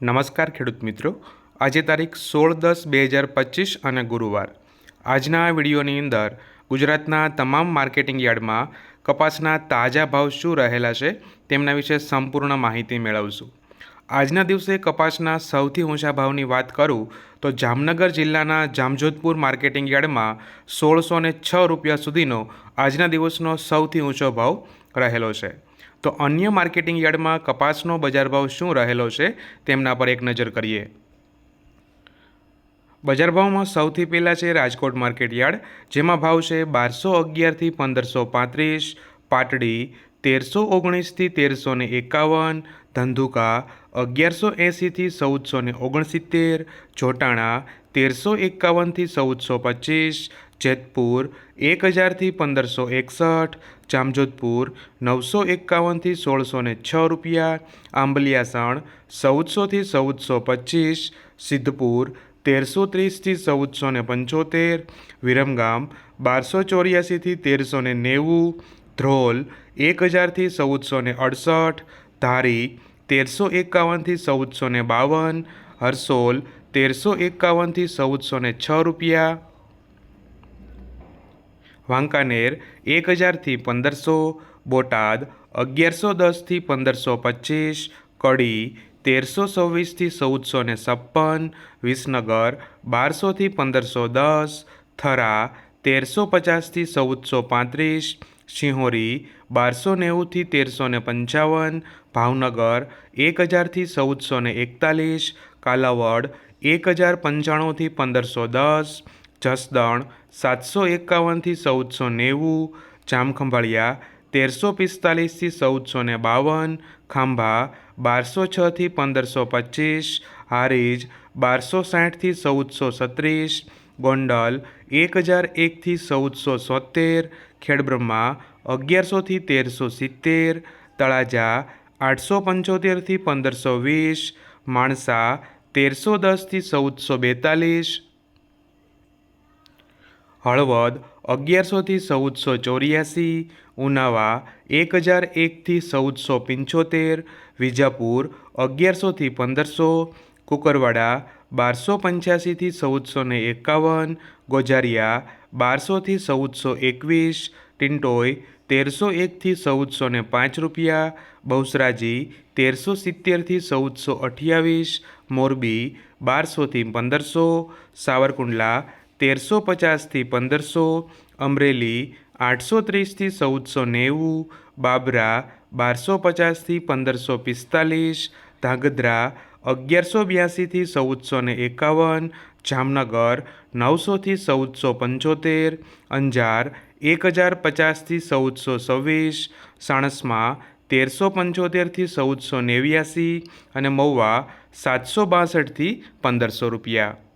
નમસ્કાર ખેડૂત મિત્રો. આજે તારીખ સોળ દસ બે હજાર પચીસ અને ગુરુવાર. આજના વિડીયોની અંદર ગુજરાતના તમામ માર્કેટિંગ યાર્ડમાં કપાસના તાજા ભાવ શું રહેલા છે તેમના વિશે સંપૂર્ણ માહિતી મેળવશું. આજના દિવસે કપાસના સૌથી ઊંચા ભાવની વાત કરું તો જામનગર જિલ્લાના જામજોધપુર માર્કેટિંગ યાર્ડમાં સોળસો ને છ રૂપિયા સુધીનો આજના દિવસનો સૌથી ઊંચો ભાવ રહેલો છે. તો અન્ય માર્કેટિંગ યાર્ડમાં કપાસનો બજાર ભાવ શું રહેલો છે તેમના પર એક નજર કરીએ. બજાર ભાવમાં સૌથી પહેલાં છે રાજકોટ માર્કેટ યાર્ડ, જેમાં ભાવ છે બારસો અગિયારથી પંદરસો પાંત્રીસ, પાટડી તેરસો ઓગણીસથી તેરસો ને એકાવન, ધંધુકા અગિયારસો એંસીથી ચૌદસો ને ઓગણસિત્તેર, જોટાણા તેરસો એકાવનથી ચૌદસો પચીસ જેતપુર એક હજારથી પંદરસો એકસઠ, જામજોધપુર, નવસો એકાવનથી સોળસો ને છ રૂપિયા, આંબલિયાસણ, ચૌદસોથી ચૌદસો પચીસ, સિદ્ધપુર, તેરસો ત્રીસથી ચૌદસો ને પંચોતેર, વિરમગામ, બારસો ચોર્યાસીથી તેરસો ને નેવું, ધ્રોલ એક હજારથી ચૌદસો ને અડસઠ, ધારી, તેરસો એકાવનથી ચૌદસો ને બાવન, હરસોલ, તેરસો એકાવનથી ચૌદસો ને છ રૂપિયા વાંકાનેર એક હજારથી પંદરસો, બોટાદ અગિયારસો દસથી પંદરસો પચીસ, કડી તેરસો છવ્વીસથી ચૌદસો ને છપ્પન, વિસનગર બારસોથી પંદરસો દસ, થરા તેરસો પચાસથી ચૌદસો પાંત્રીસ સિંહોરી બારસો નેવુંથી તેરસો ને પંચાવન, ભાવનગર એક હજારથી ચૌદસો ને એકતાલીસ, કાલાવડ એક હજાર પંચાણુંથી પંદરસો દસ જસદણ, સાતસો એકાવનથી ચૌદસો નેવું, જામખંભાળિયા, તેરસો પિસ્તાલીસથી ચૌદસો ને બાવન, ખાંભા, બારસો છથી પંદરસો પચીસ, હારીજ, બારસો સાઠથી ચૌદસો છત્રીસ ગોંડલ એક હજાર એકથી ચૌદસો સોતેર ખેડબ્રહ્મા, અગિયારસોથી તેરસો સિત્તેર, તળાજા, આઠસો પંચોતેરથી પંદરસો વીસ, માણસા, તેરસો દસથી ચૌદસો બેતાલીસ હળવદ અગિયારસોથી ચૌદસો ચોર્યાસી, ઉનાવા એક હજાર એકથી ચૌદસો પંચોતેર, વિજાપુર અગિયારસોથી પંદરસો, કુકરવાડા બારસો પંચ્યાસીથી ચૌદસો ને એકાવન, ગોજારિયા બારસોથી ચૌદસો એકવીસ ટિન્ટોય તેરસો એકથી ચૌદસો ને પાંચ રૂપિયા, બહુસરાજી તેરસો સિત્તેરથી ચૌદસો અઠ્યાવીસ, મોરબી બારસોથી પંદરસો, સાવરકુંડલા તેરસો પચાસથી પંદરસો, અમરેલી આઠસો ત્રીસથી ચૌદસો નેવું, બાબરા બારસો પચાસથી પંદરસો પિસ્તાલીસ, ધાંગધ્રા અગિયારસો બ્યાસીથી ચૌદસો ને એકાવન, જામનગર નવસોથી ચૌદસો પંચોતેર, અંજાર એક હજાર પચાસથી ચૌદસો છવ્વીસ, સાણસમાં તેરસો પંચોતેરથી ચૌદસો નેવ્યાસી અને મહુવા સાતસો બાસઠથી પંદરસો રૂપિયા.